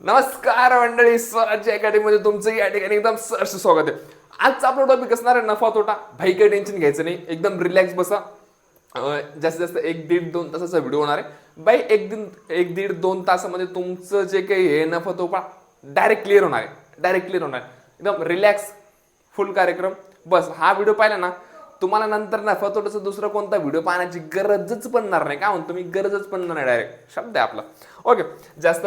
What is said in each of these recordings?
नमस्कार मंडळी स्वराज्य अकॅडमीमध्ये तुमचं या ठिकाणी एकदम सहर्ष स्वागत आहे. आजचा आपला टॉपिक असणार आहे नफा तोटा. भाई काही टेन्शन घ्यायचं नाही. एकदम रिलॅक्स बसा. जास्तीत जास्त एक दीड दोन तासाचा व्हिडिओ होणार आहे. बाई एक दिन एक दीड दोन तासामध्ये तुमचं जे काही हे नफा तोटा डायरेक्ट क्लिअर होणार आहे. डायरेक्ट क्लिअर होणार आहे. एकदम रिलॅक्स फुल कार्यक्रम. बस हा व्हिडिओ पाहिला ना तुम्हाला नंतर नफा तोटाचा दुसरा कोणता व्हिडिओ पाहण्याची गरजच पडणार नाही. का म्हणतो मी? गरजच पडणार नाही डायरेक्ट शब्द आहे आपला. ओके जास्त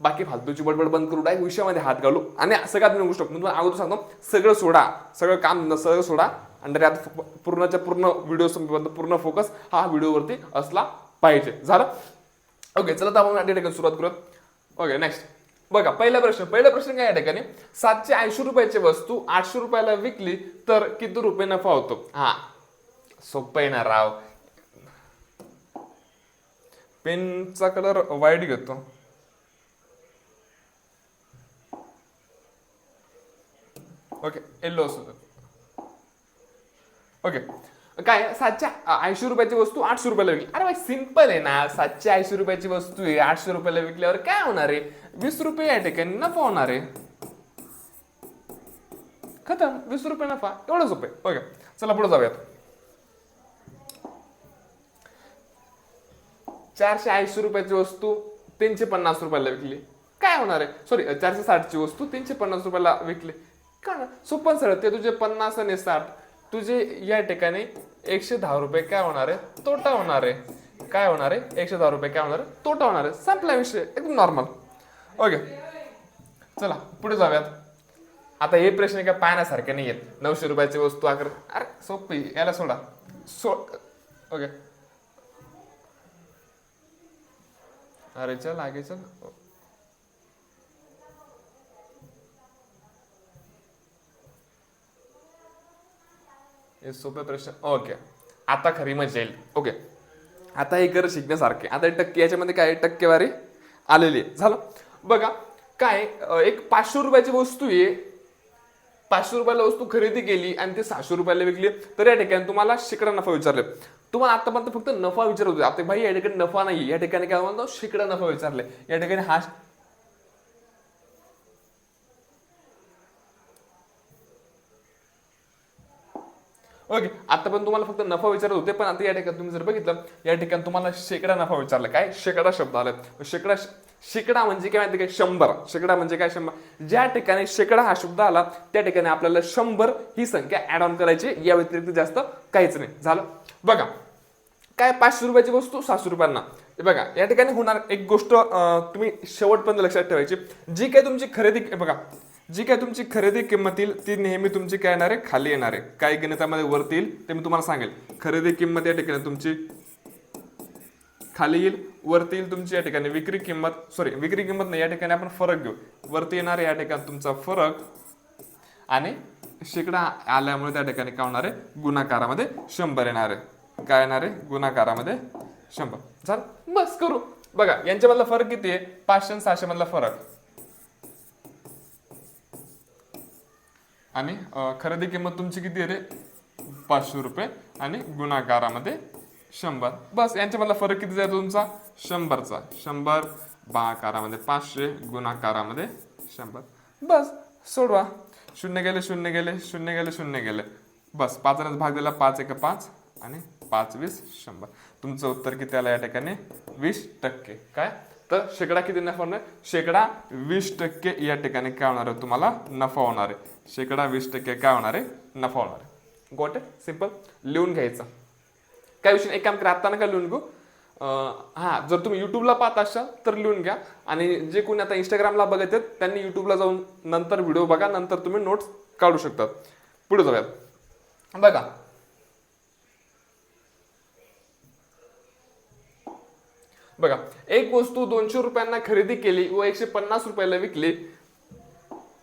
बाकी फालतूची बडबड बंद करू डायरेक्ट विषयामध्ये हात घालू. आणि सगळ्यात मी गोष्ट मी तुम्हाला अगोदर सांगतो सगळं सोडा. सगळं काम सगळं सोडा. आणि त्यात पूर्णच्या पूर्ण व्हिडिओ पूर्ण फोकस हा व्हिडिओवरती असला पाहिजे. झालं? ओके चला तर आपण या ठिकाणी सुरुवात करूयात. ओके नेक्स्ट बघा पहिला प्रश्न. पहिला प्रश्न काय या ठिकाणी? सातशे ऐंशी रुपयाची वस्तू आठशे रुपयाला विकली तर किती रुपये नफा होतो? हा. सोपं आहे ना राव. पेनचा कलर वाईट घेतो. ओके येल्लो असू दे. ओके काय सातशे ऐंशी रुपयाची वस्तू आठशे रुपयाला विकली. अरे भाई सिंपल आहे ना. सातशे ऐंशी रुपयाची वस्तू आहे. आठशे रुपयाला विकल्यावर काय होणार आहे? वीस रुपये या ठिकाणी नफा होणार आहे. खतम. वीस रुपये नफा. एवढंच रुपये. ओके चला पुढे जाऊयात. चारशे ऐंशी रुपयाची वस्तू तीनशे पन्नास रुपयाला विकली. काय होणार आहे? सॉरी चारशे साठची वस्तू तीनशे पन्नास रुपयाला विकली. काय होणार? सोपं सरळ ते तुझे पन्नास आणि साठ. तुझे या ठिकाणी एकशे दहा रुपये काय होणार आहे? तोटा होणार आहे. काय होणार आहे? एकशे दहा रुपये काय होणार आहे? तोटा होणार आहे. संपला विषय. एकदम नॉर्मल ओके चला पुढे जाऊयात. आता हे प्रश्न काय पाहण्यासारखे नाही आहेत. नऊशे रुपयाची वस्तू अकर अरे सोपी. याला सोडा. सो ओके अरे चल आगे चल. हे सोपे प्रश्न. ओके आता खरी मजा येईल ओके आता हे कर शिकण्यासारखे. आता हे टक्के याच्यामध्ये काय टक्केवारी आलेली आहे. झालं? बघा काय एक पाचशे रुपयाची वस्तू आहे. पाचशे रुपयाला वस्तू खरेदी केली आणि ती सहाशे रुपयाला विकली. तर या ठिकाणी तुम्हाला शेकडा नफा विचारले. तुम्हाला आतापर्यंत फक्त नफा विचारत होते. आता भाई या ठिकाणी नफा नाही या ठिकाणी काय म्हणतो? शेकडा नफा विचारले. या ठिकाणी हा ओके आता पण तुम्हाला फक्त नफा विचारत होते पण आता या ठिकाणी तुम्ही जर बघितलं या ठिकाणी तुम्हाला शेकडा नफा विचारला. काय? शेकडा शब्द आला शेकडा शेकडा म्हणजे काय माहिती काय शंभर. शेकडा म्हणजे काय शंभर? ज्या ठिकाणी शेकडा हा शब्द आला त्या ठिकाणी आपल्याला शंभर ही संख्या ऍड ऑन करायची या व्यतिरिक्त जास्त काहीच नाही. झालं? बघा. काय पाचशे रुपयाची वस्तू? सहाशे रुपयांना. बघा या ठिकाणी होणार एक गोष्ट तुम्ही शेवटपर्यंत लक्षात ठेवायची. जी काही तुमची खरेदी बघा. जी काय तुमची खरेदी किंमत येईल ती नेहमी तुमची काय येणार आहे? खाली येणार आहे. काय गणितामध्ये वरती येईल ते मी तुम्हाला सांगेल. खरेदी किंमत या ठिकाणी तुमची खाली येईल वरती येईल तुमची या ठिकाणी. विक्री किंमत सॉरी विक्री किंमत नाही या ठिकाणी आपण फरक घेऊ. वरती येणार या ठिकाणी तुमचा फरक. आणि शेकडा आल्यामुळे त्या ठिकाणी काय होणार आहे? गुणाकारामध्ये शंभर येणार आहे. काय येणार आहे? गुणाकारामध्ये शंभर. झालं? बस करू. बघा यांच्यामधला फरक किती आहे? पाचशे आणि सहाशे मधला फरक. आणि खरेदी किंमत तुमची किती आहे रे? पाचशे रुपये. आणि गुणाकारामध्ये शंभर. बस यांच्यामधला फरक किती जायचा तुमचा? शंभरचा. शंभर बाकारामध्ये पाचशे गुणाकारामध्ये शंभर. बस सोडवा. शून्य गेले शून्य गेले शून्य गेले शून्य गेले. बस पाचानेच भाग दिला पाच एक पाच आणि पाच वीस शंभर. तुमचं उत्तर किती आलं या ठिकाणी? वीस टक्के. काय? तर शेकडा किती नफा होणार? शेकडा वीस टक्के या ठिकाणी काय होणार आहे? तुम्हाला नफा होणार आहे. शेकडा वीस टक्के काय होणार आहे? नफा होणार आहे. गोट सिंपल लिहून घ्यायचं. काय विषय नाही, एक काम करा आता नका लिहून घेऊ. हा जर तुम्ही युट्यूबला पाहत असाल तर लिहून घ्या. आणि जे कोणी आता इंस्टाग्रामला बघत आहेत त्यांनी युट्यूबला जाऊन नंतर व्हिडिओ बघा नंतर तुम्ही नोट्स काढू शकतात. पुढे जाऊयात. बघा बघा एक वस्तू दोनशे रुपयांना खरेदी केली व एकशे पन्नास रुपयाला विकली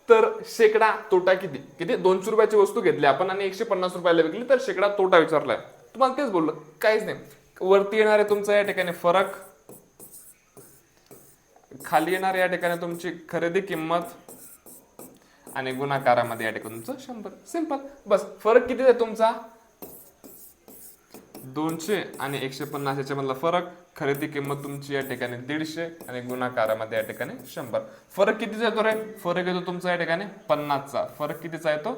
तर शेकडा तोटा किती? किती? दोनशे रुपयाची वस्तू घेतली आपण आणि एकशे पन्नास रुपयाला विकली तर शेकडा तोटा विचारलाय. तुम्हाला तेच बोललो काहीच नाही. वरती येणार आहे तुमचा या ठिकाणी फरक. खाली येणार या ठिकाणी तुमची खरेदी किंमत. आणि गुणाकारामध्ये या ठिकाणी तुमचं शंभर. सिंपल बस फरक किती आहे तुमचा? दोनशे आणि एकशे पन्नास याच्यामधला फरक खरेदी किंमत तुमची या ठिकाणी दीडशे आणि गुणाकारामध्ये या ठिकाणी शंभर. फरक कितीचा येतो रे? फरक येतो तुमचा या ठिकाणी पन्नासचा. फरक कितीचा येतो?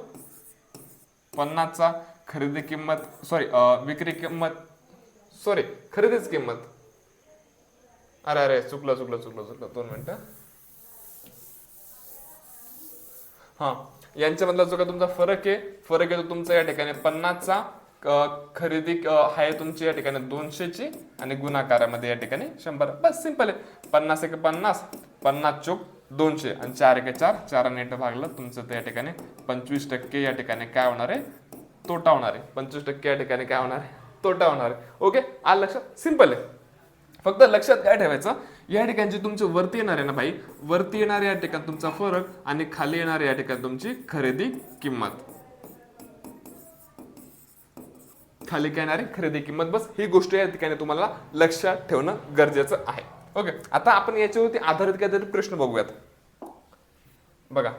पन्नासचा. खरेदी किंमत सॉरी विक्री किंमत सॉरी खरेदीच किंमत. अरे अरे चुकलं चुकलं चुकलं चुकलं. दोन मिनिटं. हा. यांच्यामधला जो का तुमचा फरक आहे फरक येतो तुमचा या ठिकाणी पन्नासचा. खरेदी आहे तुमची या ठिकाणी दोनशेची आणि गुणाकारामध्ये या ठिकाणी शंभर. बस सिंपल आहे. पन्नास एक पन्नास पन्नास चोक दोनशे. आणि चार एक चार चार नेट भागलं तुमचं ते या ठिकाणी पंचवीस टक्के या ठिकाणी काय होणार आहे? तोटा होणार आहे. पंचवीस टक्के या ठिकाणी काय होणार आहे? तोटा होणार आहे. ओके? आलं लक्षात? सिंपल आहे. फक्त लक्षात काय ठेवायचं? या ठिकाणी जे तुमचे वरती येणार आहे ना भाई वरती येणार या ठिकाणी तुमचा फरक आणि खाली येणार या ठिकाणी तुमची खरेदी किंमत. खाली काय येणारी खरेदी किंमत. बस ही गोष्ट या ठिकाणी तुम्हाला लक्षात ठेवणं गरजेचं आहे. ओके आता आपण याच्यावरती आधारित काहीतरी प्रश्न बघूयात. बघा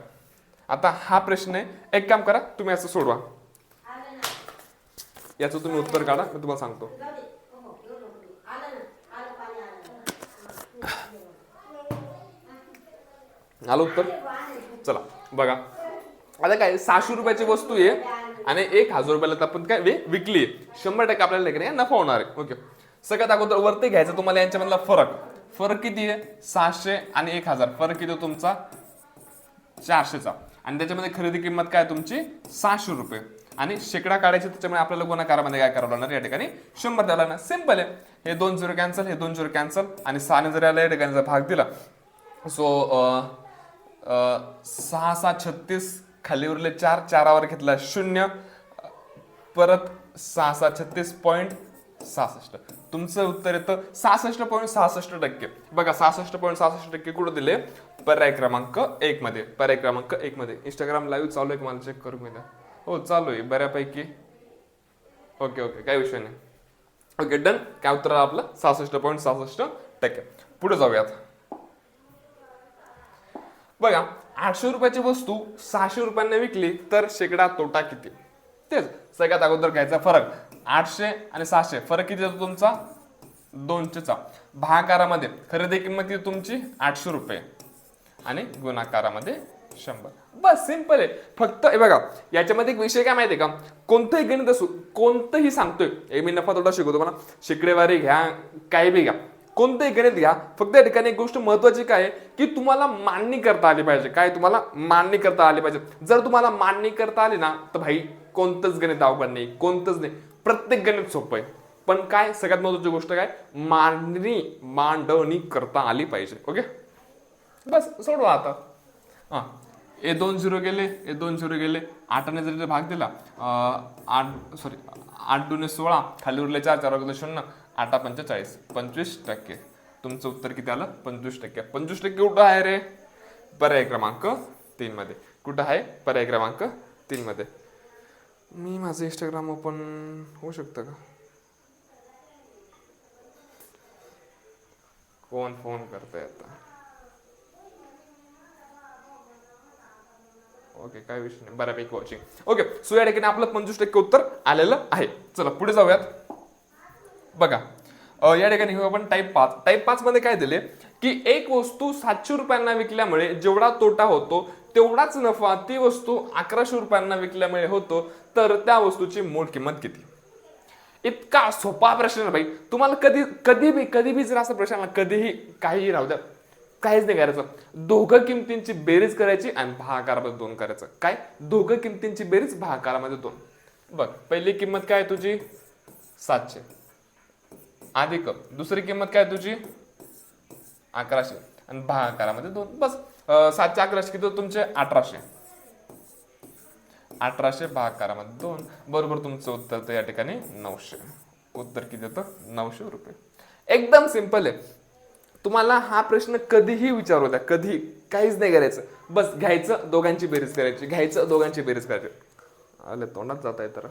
आता हा प्रश्न आहे. एक काम करा तुम्ही असं सोडवा. याचं तुम्ही उत्तर काढा मी तुम्हाला सांगतो. आलं उत्तर? चला बघा. आता काय सहाशे रुपयाची वस्तू आहे. आणि एक हजार रुपयाला आपण काय विकली. आहे शंभर टक्के आपल्याला नाही नफा होणार आहे. ओके सगळ्यात अगोदर वरती घ्यायचं तुम्हाला यांच्यामधला फरक. फरक किती आहे? सहाशे आणि एक हजार. फरक किती आहे तुमचा? चारशेचा. आणि त्याच्यामध्ये खरेदी किंमत काय तुमची? सहाशे रुपये. आणि शेकडा काढायची त्याच्यामुळे आपल्याला गुणाकारामध्ये काय करावं लागणार? या ठिकाणी शंभर द्यावं लागणार. सिंपल आहे. हे दोन झिरो कॅन्सल हे दोन झिरो कॅन्सल आणि सहाने जर याला या ठिकाणी जर भाग दिला. सो सहा सहा छत्तीस खाली उरले चार चारावर घेतला शून्य. परत सहा सहा छत्तीस पॉईंट सहासष्ट. तुमचं उत्तर येतं सहासष्ट पॉईंट सहासष्ट टक्के. बघा सहासष्ट पॉईंट सहासष्ट टक्के कुठं दिले? पर्याय क्रमांक एक मध्ये. पर्याय क्रमांक एक मध्ये. इंस्टाग्राम लाईव्ह चालू आहे मला चेक करून घ्या. हो चालू आहे बऱ्यापैकी. ओके ओके काय विषय नाही. ओके डन काय उत्तर आलं आपलं? सहासष्ट पॉईंट सहासष्ट टक्के. पुढे जाऊयात. बघा आठशे रुपयाची वस्तू सहाशे रुपयांना विकली तर शेकडा तोटा किती? तेच सगळ्यात अगोदर घ्यायचा फरक. आठशे आणि सहाशे फरक किती येतो तुमचा? दोनशेचा. भागाकारामध्ये खरेदी किंमत किती तुमची? आठशे रुपये. आणि गुणाकारामध्ये शंभर. बस सिंपल आहे. फक्त हे बघा याच्यामध्ये एक विषय काय माहितीये का? कोणतंही गणित असू कोणतंही सांगतोय हे मी नफा तोटा शिकवतो मला शेकडेवारी घ्या काही बी घ्या. कोणतंही गणित घ्या फक्त या ठिकाणी एक गोष्ट महत्वाची काय की तुम्हाला मांडणी करता आली पाहिजे. काय तुम्हाला मांडणी करता आली पाहिजे. जर तुम्हाला मांडणी करता आली ना तर भाई कोणतंच गणित अवघड नाही कोणतंच नाही. प्रत्येक गणित सोपं आहे. पण काय सगळ्यात महत्वाची गोष्ट काय? मांडणी मांडणी करता आली पाहिजे. ओके? बस सोडवा आता. हा. ए दोन झिरो गेले ए दोन झिरो गेले. आठाने जरी भाग दिला आठ सॉरी आठ दोन सोळा खाली उरले चार चार शून्य. आठा पंचेचाळीस पंचवीस टक्के. तुमचं उत्तर किती आलं? पंचवीस टक्के. पंचवीस टक्के कुठं आहे रे? पर्याय क्रमांक तीनमध्ये कुठं आहे? पर्याय क्रमांक तीनमध्ये मी माझं इंस्टाग्राम ओपन होऊ शकतं का? कोण फोन करतंय आता? ओके काय विषय नाही. बऱ्यापैकी वॉचिंग ओके सो या ठिकाणी आपलं पंचवीस टक्के उत्तर आलेलं आहे. चला पुढे जाऊयात. बघा या ठिकाणी घेऊ आपण टाईप पाच. टाईप पाच मध्ये काय दिले? की एक वस्तू सातशे रुपयांना विकल्यामुळे जेवढा तोटा होतो तेवढाच नफा ती वस्तू अकराशे रुपयांना विकल्यामुळे होतो तर त्या वस्तूची मूळ किंमत किती? इतका सोपा प्रश्न आहे भाई. तुम्हाला कधी कधी बी कधी बी जर असा प्रश्न आला कधीही काहीही राहू द्या. काहीच नाही करायचं. दोघं किमतींची बेरीज करायची आणि भागाकारामध्ये दोन करायचं. काय? दोघं किमतींची बेरीज भागाकारामध्ये दोन. बघ पहिली किंमत काय आहे तुझी? सातशे. अधिक दुसरी किंमत काय तुझी? अकराशे. आणि भागाकारामध्ये दोन. बस. सातशे अकराशे. किती तुमचे? अठराशे. अठराशे भागाकारामध्ये दोन. बरोबर तुमचं उत्तर तर या ठिकाणी नऊशे. उत्तर किती येतं नऊशे रुपये. एकदम सिंपल आहे. तुम्हाला हा प्रश्न कधीही विचारू द्या. कधी काहीच नाही करायचं. बस घ्यायचं दोघांची बेरीज करायची. घ्यायचं दोघांची बेरीज करायची. आले तोंडात जात आहे तर.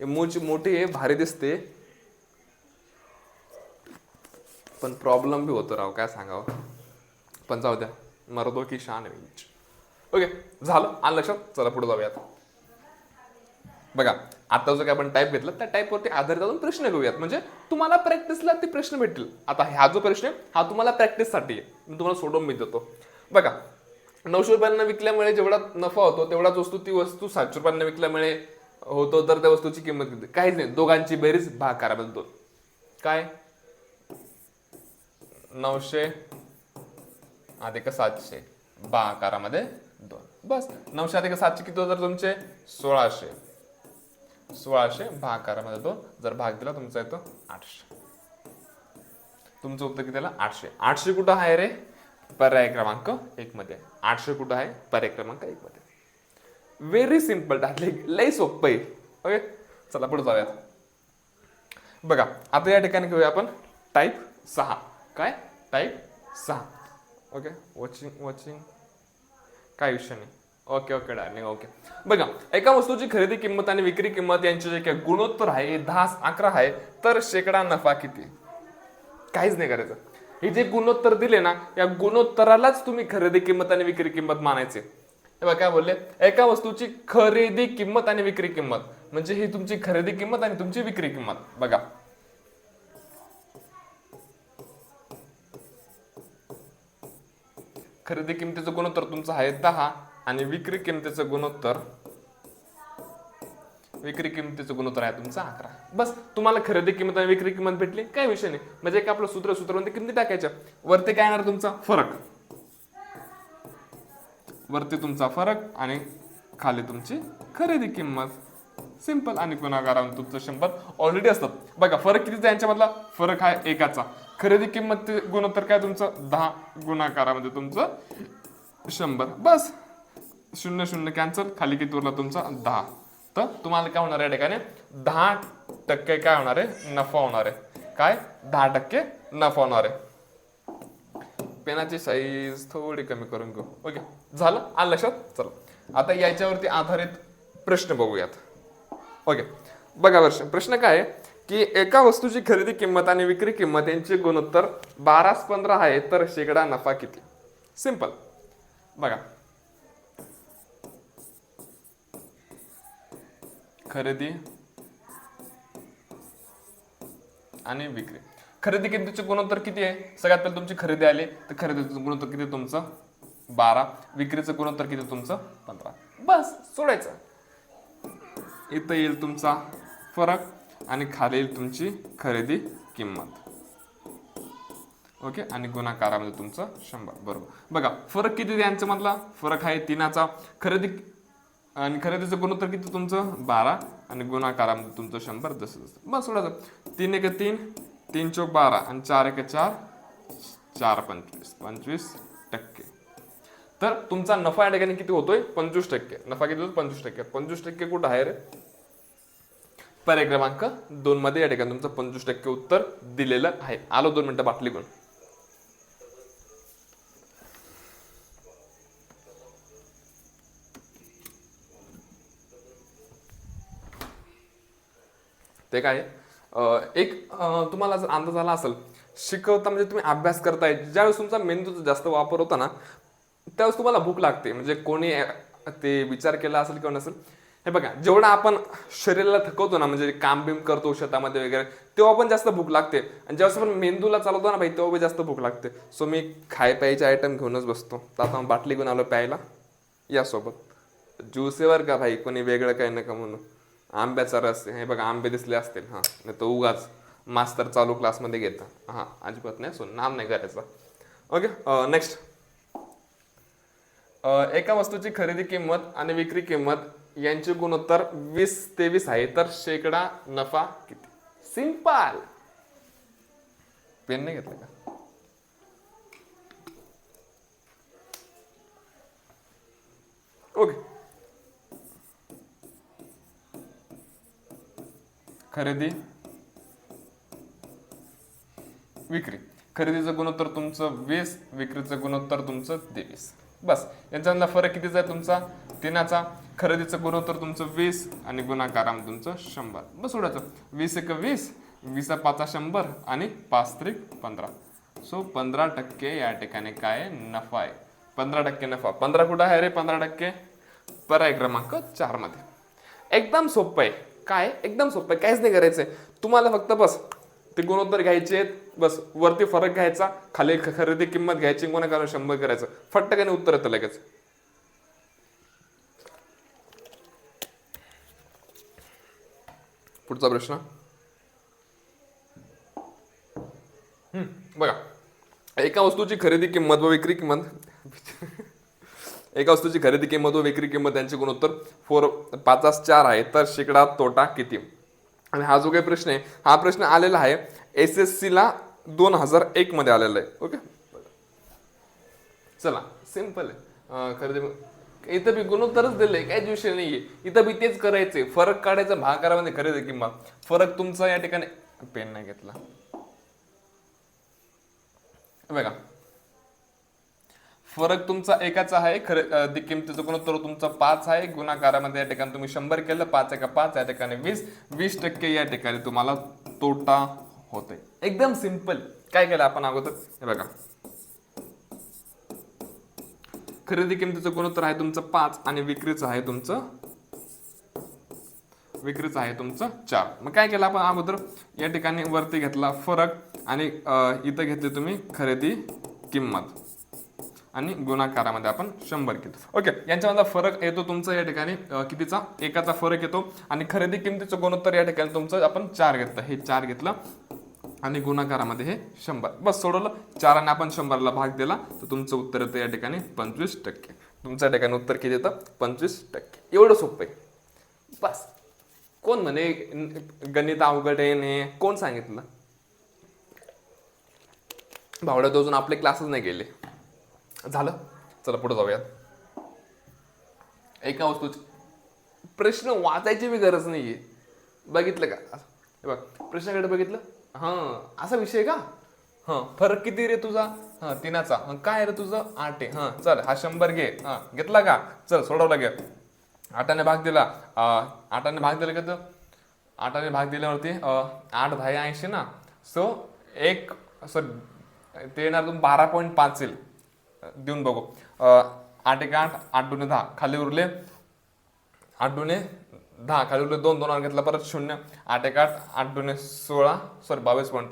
मोठी मूळची मोठी आहे भारी दिसते. पण प्रॉब्लेम बी होतो राव काय सांगावं? पण जाऊ द्या मरदो की शान आहे ओके झालं आणि लक्षात? चला पुढे जाऊयात. बघा आता जो काय आपण टाईप घेतला त्या टाईपवरती आधारित अजून प्रश्न घेऊयात. म्हणजे तुम्हाला प्रॅक्टिसला ते प्रश्न भेटतील. आता हा जो प्रश्न आहे हा तुम्हाला प्रॅक्टिससाठी आहे. मी तुम्हाला सोडवून मी देतो. बघा नऊशे रुपयांना विकल्यामुळे जेवढा नफा होतो तेवढाच वस्तू ती वस्तू सातशे रुपयांना विकल्यामुळे होतो तर त्या वस्तूची किंमत किती? काहीच नाही. दोघांची बेरीज भाग करा दोन. काय? नऊशे. अधिक सातशे. बा आकारामध्ये दोन. बस. नऊशे अधिक सातशे किती जर तुमचे? सोळाशे. सोळाशे भाकारामध्ये दोन. जर भाग दिला तुमचा येतो आठशे. तुमचं उत्तर किती आलं? आठशे. आठशे कुठं आहे रे? पर्याय क्रमांक एक मध्ये. आठशे कुठं आहे? पर्याय क्रमांक एक मध्ये. व्हेरी सिंपल टाकले लई सोपं आहे. ओके चला पुढे जाऊयात. बघा आता या ठिकाणी घेऊया आपण टाईप सहा. काय? टाईप सहा ओके वॉचिंग वॉचिंग काय विषय नाही. ओके ओके डार्लिंग ओके बघा एका वस्तूची खरेदी किंमत आणि विक्री किंमत यांचे जे काही गुणोत्तर आहे दहा अकरा आहे तर शेकडा नफा किती? काहीच नाही करायचं. हे जे गुणोत्तर दिले ना या गुणोत्तरालाच तुम्ही खरेदी किंमत आणि विक्री किंमत मानायचे. हे बघा काय बोलले? एका वस्तूची खरेदी किंमत आणि विक्री किंमत. म्हणजे ही तुमची खरेदी किंमत आणि तुमची विक्री किंमत. बघा. खरेदी किमतीचं गुणोत्तर तुमचं आहे दहा आणि विक्री किमतीचं गुणोत्तर विक्री किमतीचं गुणोत्तर आहे तुमचा अकरा. बस तुम्हाला खरेदी किंमत आणि विक्री किंमत भेटली? काय विषय नाही. म्हणजे एक आपलं सूत्र सूत्रामध्ये किमती टाकायच्या वरती काय येणार तुमचा? फरक. वरती तुमचा फरक आणि खाली तुमची खरेदी किंमत. सिंपल आणि गुणाकारामध्ये तुमचं शंभर. ऑलरेडी असतात बघा फरक कितीचा यांच्यामधला? फरक आहे एकाचा. खरेदी किंमत ते गुणोत्तर काय तुमचं? दहा गुणाकारामध्ये तुमचं शंभर. बस. शून्य शून्य कॅन्सल खाली किती उरला तुमचा? दहा. तर तुम्हाला काय होणार आहे या ठिकाणी? दहा टक्के काय होणार आहे? नफा होणार आहे. काय? दहा टक्के नफा होणार आहे. पेनाची साईज थोडी कमी करून घेऊ. ओके. झालं? आलं लक्षात? चला. आता याच्यावरती आधारित प्रश्न बघूयात. ओके. बघा वर्ष प्रश्न काय आहे? की एका वस्तूची खरेदी किंमत आणि विक्री किंमत यांचे गुणोत्तर बाराच पंधरा आहे तर शेकडा नफा किती? सिंपल बघा. खरेदी आणि विक्री. खरेदी किमतीचे गुणोत्तर किती आहे? सगळ्यात पहिले तुमची खरेदी आली तर खरेदीचं गुणोत्तर किती तुमचं? बारा. विक्रीचं गुणोत्तर किती तुमचं? पंधरा. बस सोडायचं. इथं येईल तुमचा फरक. आणि खाली तुमची खरेदी किंमत. ओके? आणि गुणाकारामध्ये तुमचं शंभर. बरोबर. बघा फरक किती यांचं मधला फरक आहे तिनाचा. खरेदी आणि खरेदीचं गुणोत्तर किती तुमचं? बारा. आणि गुणाकारामध्ये तुमचं शंभर जसं जसं. बस सोडायचं तीन एक तीन तीन चौक बारा. आणि चार एक चार चार पंचवीस. पंचवीस टक्के. तर तुमचा नफा या ठिकाणी किती होतोय? पंचवीस टक्के. नफा किती होतो पंचवीस टक्के. पंचवीस टक्के कुठं आहे रे? पर्याय क्रमांक दोन मध्ये या ठिकाणी तुमचं पंचवीस टक्के उत्तर दिलेलं आहे. आलो दोन मिनिटं बाटली घेऊन. ते काय? एक तुम्हाला जर अंदाज आला असेल शिकवता म्हणजे तुम्ही अभ्यास करताय. ज्यावेळेस तुमचा मेंदूचा जास्त वापर होता ना त्यावेळेस तुम्हाला भूक लागते. म्हणजे कोणी ते विचार केला असेल किंवा नसेल हे बघा जेवढा आपण शरीराला थकवतो ना म्हणजे काम बिम करतो शेतामध्ये वगैरे तेव्हा पण जास्त भूक लागते. आणि जेव्हा आपण मेंदूला चालवतो ना भाई तेव्हा पण जास्त भूक लागते. सो मी खाय प्यायचे आयटम घेऊनच बसतो. तर आता बाटली घेऊन आलो प्यायला. यासोबत. ज्यूसेवर का भाई कोणी वेगळं काही नका म्हणून आंब्याचा रस हे बघा आंबे दिसले असतील. हां नाही तर उगाच मास्तर चालू क्लासमध्ये घेतं. हां अजिबात नाही. सो नाम नाही करायचं. ओके नेक्स्ट एका वस्तूची खरेदी किंमत आणि विक्री किंमत यांचे गुणोत्तर वीस तेवीस आहे. तर शेकडा नफा किती? सिंपल. पेन नाही घेतलं का? ओके. खरेदी. विक्री. खरेदीचं गुणोत्तर तुमचं वीस विक्रीचं गुणोत्तर तुमचं तेवीस. बस. यांचा फरक कितीचा आहे तुमचा? तिनाचा. खरेदीचं गुणोत्तर तुमचं वीस आणि गुणाकारामध्ये तुमचं शंभर. बस सोडायचं वीस एक वीस वीस पाचा शंभर आणि पाच त्रिक पंधरा. सो पंधरा टक्के या ठिकाणी काय नफा आहे? पंधरा टक्के नफा. पंधरा कुठं आहे रे पंधरा टक्के? पर्याय क्रमांक चारमध्ये एकदम सोपं आहे. काय? एकदम सोपं आहे. काहीच नाही करायचंय. तुम्हाला फक्त बस ते गुणोत्तर घ्यायचे आहेत. बस वरती फरक घ्यायचा. खाली खरेदी किंमत घ्यायची गुणाकार शंभर करायचं. फटकाने उत्तर येतं लगेच. पुढचा प्रश्न? बघा. एका वस्तूची खरेदी किंमत व विक्री किंमत. एका वस्तूची खरेदी किंमत व विक्री किंमत यांचे गुणोत्तर फोर पाचास चार आहे. तर शेकडा तोटा किती? आणि हा जो काही प्रश्न आहे हा प्रश्न आलेला आहे एस एस ला दोन हजार एकमध्ये आलेला आहे. ओके? चला सिंपल आहे. खरेदी इथं बी गुणोत्तरच दिलंय काहीच विषय नाहीये. इथं बी तेच करायचे फरक काढायचा भागारामध्ये खरेदी किंवा फरक तुमचा या ठिकाणी पेन नाही घेतला. बघा. फरक तुमचा एकाचा आहे खरे किमतीचं गुणोत्तर तुमचा पाच आहे. गुणाकारामध्ये या ठिकाणी तुम्ही शंभर केलं पाच एका पाच या ठिकाणी वीस. वीस टक्के या ठिकाणी तुम्हाला तोटा होतोय. एकदम सिंपल. काय केलं आपण अगोदर? हे बघा. खरेदी किमतीचं गुणोत्तर आहे तुमचं पाच आणि विक्रीचं आहे तुमचं विक्रीचं आहे तुमचं चार. मग काय केलं आपण अगोदर? या ठिकाणी वरती घेतला फरक आणि इथं घेतली तुम्ही खरेदी किंमत. आणि गुणाकारामध्ये आपण शंभर घेतो ओके यांच्यामधला फरक येतो तुमचा या ठिकाणी कितीचा? एकाचा फरक येतो आणि खरेदी किमतीचं गुणोत्तर या ठिकाणी तुमचं आपण चार घेतलं. हे चार घेतलं. आणि गुणाकारामध्ये हे शंभर. बस सोडवलं. चाराने आपण शंभरला भाग दिला. तर तुमचं उत्तर येतं या ठिकाणी पंचवीस टक्के. तुमच्या ठिकाणी उत्तर किती येतं? पंचवीस टक्के. एवढं सोपं आहे. बस. कोण म्हणे गणित अवघड आहे ने? कोण सांगितलं? भावड्यात अजून आपले क्लासेस नाही गेले. झालं? चला पुढे जाऊयात. एका वस्तूची प्रश्न वाचायची बी गरज नाहीये. बघितलं का? बघ. प्रश्नाकडे बघितलं? हा. असा विषय का? हा फरक किती रे तुझा? हा तिनाचा. हं, काय रे तुझं? आठ आहे. हा चल हा शंभर घे. हा घेतला का? चल सोडवला घे. आठाने भाग दिला. आठाने भाग दिला का तर आठाने भाग दिल्यावरती आठ दहा ऐंशी ना? सो एक असं ते येणार तुम्ही बारा पॉईंट पाच येईल. देऊन बघू. आठ एक आठ आठ दोन दहा. खाली उरले. आठ दुने दहा खाली उरले दोन दोन घेतला परत शून्य. आठ एक आठ आठ दोन सोळा. सॉरी बावीस पॉईंट